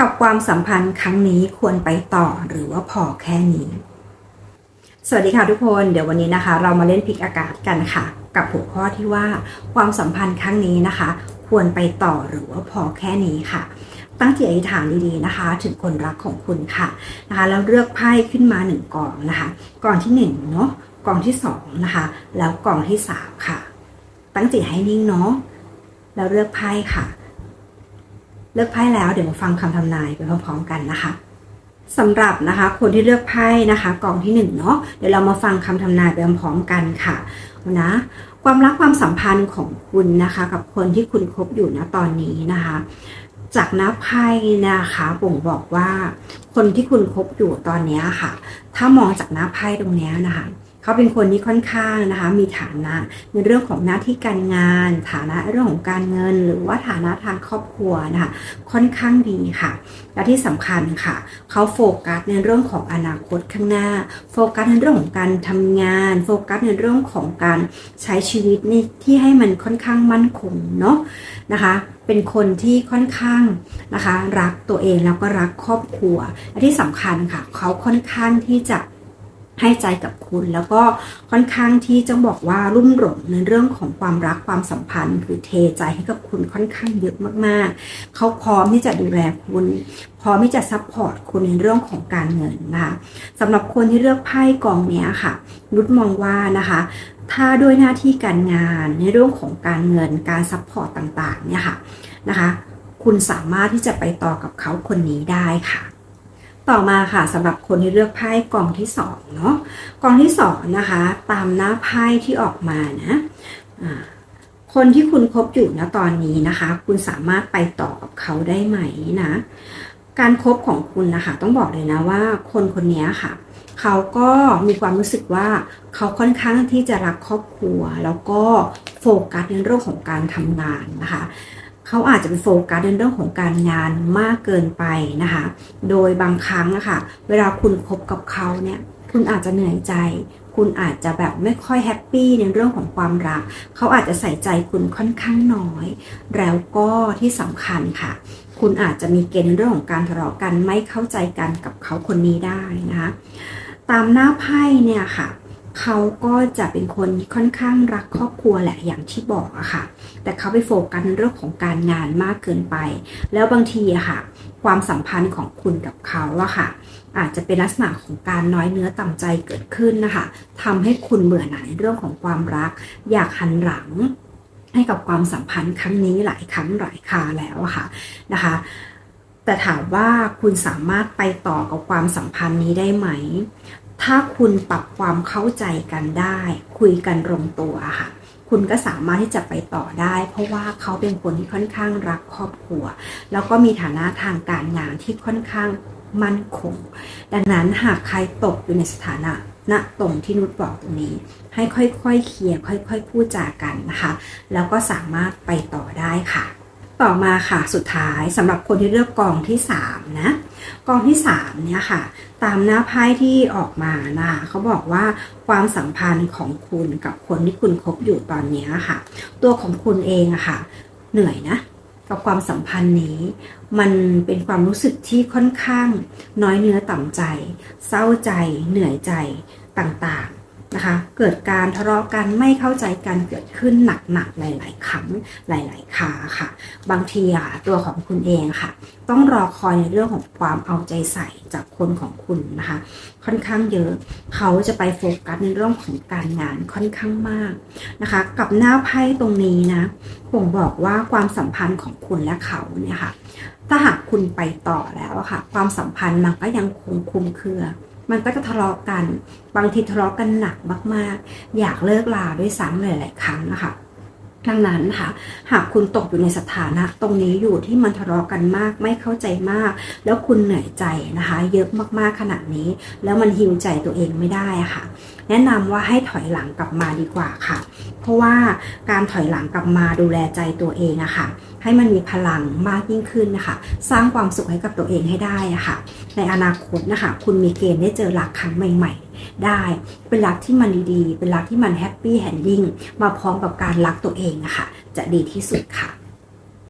กับความสัมพันธ์ครั้งนี้ควรไปต่อหรือว่าพอแค่นี้ สวัสดีค่ะทุกคนเดี๋ยววันนี้นะคะ เรามาเล่นพลิกอากาศกันค่ะ กับหัวข้อที่ว่าความสัมพันธ์ครั้งนี้นะคะ ควรไปต่อหรือว่าพอแค่นี้ค่ะ ตั้งจิตอธิษฐานดีๆนะคะ ถึงคนรักของคุณค่ะนะคะแล้วเลือกไพ่ขึ้นมาหนึ่งกองนะคะกองที่หนึ่งเนาะกองที่สองนะคะแล้วกองที่สามค่ะ ตั้งจิตให้นิ่งเนาะแล้วเลือกไพ่ค่ะ เลือกไพ่แล้วเดี๋ยวมาฟังคำทำนายไปพร้อมๆกันนะคะสำหรับนะคะคนที่เลือกไพ่นะคะกองที่หนึ่งเนาะเดี๋ยวเรามาฟังคำทำนายไปพร้อมๆกันค่ะนะความรักความสัมพันธ์ของคุณนะคะ กับคนที่คุณคบอยู่นะตอนนี้นะคะ จากน้าไพ่นะคะบ่งบอกว่า คนที่คุณคบอยู่ตอนนี้ค่ะ ถ้ามองจากน้าไพ่ตรงนี้นะคะ เขาเป็นคนที่ค่อนข้างนะคะ มีฐานะในเรื่องของหน้าที่การงาน ฐานะเรื่องของการเงิน หรือว่าฐานะทางครอบครัวนะคะ ค่อนข้างดีค่ะ และที่สำคัญค่ะ เขาโฟกัสในเรื่องของอนาคตข้างหน้า โฟกัสในเรื่องของการทำงาน โฟกัสในเรื่องของการใช้ชีวิตนี่ที่ให้มันค่อนข้างมั่นคงเนาะนะคะเป็นคนที่ค่อนข้างนะคะ รักตัวเองแล้วก็รักครอบครัวและที่สำคัญค่ะ เขาค่อนข้างที่จะ ให้ใจกับคุณ แล้วก็ค่อนข้างที่จะบอกว่ารุ่มหลงในเรื่องของความรักความสัมพันธ์ คือเทใจให้กับคุณค่อนข้างเยอะมากๆ เขาพร้อมที่จะดูแลคุณ พร้อมที่จะซัพพอร์ตคุณในเรื่องของการเงินนะคะสำหรับคนที่เลือกไพ่กองนี้ค่ะนุชมองว่านะคะถ้าด้วยหน้าที่การงานในเรื่องของการเงินการซัพพอร์ตต่างๆเนี่ยค่ะนะคะ คุณสามารถที่จะไปต่อกับเขาคนนี้ได้ค่ะ ต่อมาค่ะสำหรับคนที่เลือกไพ่กองที่สองเนาะกองที่สองนะคะตามหน้าไพ่ที่ออกมานะคนที่คุณคบอยู่นะตอนนี้นะคะ คุณสามารถไปต่อกับเขาได้ไหมนะ การครบของคุณนะคะต้องบอกเลยนะว่าคนคนนี้ค่ะเขาก็มีความรู้สึกว่าเขาค่อนข้างที่จะรักครอบครัว แล้วก็โฟกัสในเรื่องของการทำงานนะคะ เขาอาจจะไปโฟกัสในเรื่องของการงานมากเกินไปนะคะ โดยบางครั้งนะคะเวลาคุณคบกับเขาเนี่ย คุณอาจจะเหนื่อยใจ คุณอาจจะแบบไม่ค่อยแฮปปี้ในเรื่องของความรัก เขาอาจจะใส่ใจคุณค่อนข้างน้อย แล้วก็ที่สำคัญค่ะคุณอาจจะมีเกณฑ์ในเรื่องของการทะเลาะกันไม่เข้าใจกันกับเขาคนนี้ได้นะคะ ตามหน้าไพ่เนี่ยค่ะ เขาก็จะเป็นคนค่อนข้างรักครอบครัวแหละอย่างที่บอกอะค่ะ แต่เขาไปโฟกัสเรื่องของการงานมากเกินไป แล้วบางทีอะค่ะ ความสัมพันธ์ของคุณกับเขาอะค่ะ อาจจะเป็นลักษณะของการน้อยเนื้อต่ำใจเกิดขึ้นนะคะทำให้คุณเบื่อหน่ายในเรื่องของความรัก อยากหันหลังให้กับความสัมพันธ์ครั้งนี้หลายครั้งหลายคาแล้วอะค่ะนะคะ แต่ถามว่าคุณสามารถไปต่อกับความสัมพันธ์นี้ได้ไหม ถ้าคุณปรับความเข้าใจกันได้ คุยกันตรงตัวค่ะ คุณก็สามารถที่จะไปต่อได้ เพราะว่าเขาเป็นคนที่ค่อนข้างรักครอบครัว แล้วก็มีฐานะทางการงานที่ค่อนข้างมั่นคง ดังนั้นหากใครตกอยู่ในสถานะณตรงที่นุชบอกตรงนี้ ให้ค่อยๆเคลียร์ค่อยๆพูดจากันนะคะ แล้วก็สามารถไปต่อได้ค่ะ ต่อมาค่ะสุดท้ายสำหรับคนที่เลือกกองที่ 3 นะ กองที่3เนี่ยค่ะ ตามหน้าไพ่ที่ออกมานะคะเขาบอกว่าความสัมพันธ์ของคุณกับคนที่คุณคบอยู่ตอนนี้ค่ะ ตัวของคุณเองอะค่ะ เหนื่อยนะ กับความสัมพันธ์นี้ มันเป็นความรู้สึกที่ค่อนข้าง น้อยเนื้อต่ำใจ เศร้าใจ เหนื่อยใจต่างๆ นะคะ เกิดการทะเลาะกันไม่เข้าใจกันเกิดขึ้นหนักๆหลาย ๆ ครั้งหลาย ๆคาค่ะ บางทีอะตัวของคุณเองค่ะ ต้องรอคอยในเรื่องของความเอาใจใส่จากคนของคุณนะคะ ค่อนข้างเยอะ เขาจะไปโฟกัสในเรื่องของการงานค่อนข้างมากนะคะ กับหน้าไพ่ตรงนี้นะบ่งบอกว่าความสัมพันธ์ของคุณและเขาเนี่ยค่ะ ถ้าหากคุณไปต่อแล้วค่ะ ความสัมพันธ์มันก็ยังคงคุมเครือ มันก็จะทะเลาะกัน บางทีทะเลาะกันหนักมาก ๆ อยากเลิกลาด้วยซ้ำหลายๆครั้งนะคะ ดังนั้นค่ะ หากคุณตกอยู่ในสถานะ ตรงนี้อยู่ที่มันทะเลาะกันมาก ไม่เข้าใจมาก แล้วคุณเหนื่อยใจนะคะ เยอะมากๆขนาดนี้ แล้วมันฮิวใจตัวเองไม่ได้ค่ะ แนะนำว่าให้ถอยหลังกลับมาดีกว่าค่ะ เพราะว่าการถอยหลังกลับมาดูแลใจตัวเองอะค่ะให้มันมีพลังมากยิ่งขึ้นนะคะ สร้างความสุขให้กับตัวเองให้ได้ะค่ะ ในอนาคตนะคะ คุณมีเกณฑ์ได้เจอรักครั้งใหม่ ๆ ได้ เป็นรักที่มันดีๆ เป็นรักที่มันแฮปปี้แฮนดิ้งมาพร้อมกับการรักตัวเองอะค่ะ จะดีที่สุดค่ะ